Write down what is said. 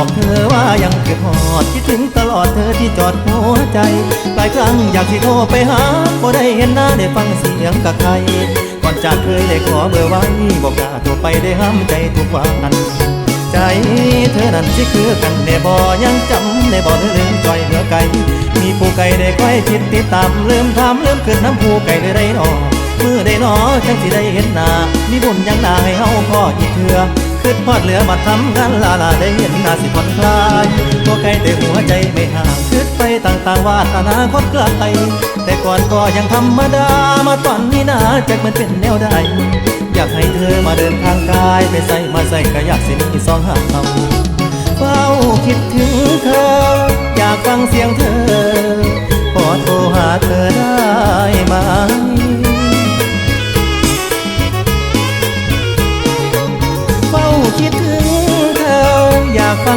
บอกเธอว่ายังคิดหอดคิดถึงตลอดเธอที่จอดหัวใจหลายครั้งอยากสิโทรไปหาบ่ได้เห็นหน้าได้ฟังเสียงกับใครก่อนจากเคยได้ขอเบอร์ไว้บอกกล้าโทรไปได้ห้ามใจทุกวันใจเธอนั้นที่คือกันในบ่ยังจำในบ่เธอลืมจอยเมื่อไกลมีผู้ไก่ได้คอยคิดติดตามลืมทำลืมขึ้นน้ำผู้ไก่ได้ไรนอมือได้นอจังสิได้เห็นหน้ามีบุญยังหนาให้เฮาพ่ออีกเถื่อ ขึ้นพอดเหลือมาทำงานลาลาได้เห็นหน้าสิผ่อนคลายตัวไก่แต่หัวใจไม่ห่างคิดไปต่างๆวาดอนาคตไกลแต่ก่อนก็ยังธรรมดามาตอนนี้นะจักมันเป็นแนวใดอยากให้เธอมาเดินทางกาย ไปใส่มาใส่ก็อยากสิมีสองหางเอาเฝ้าคิดถึงเธอ อยากฟังเสียงเธอ คิดถึงเธออยากฟัง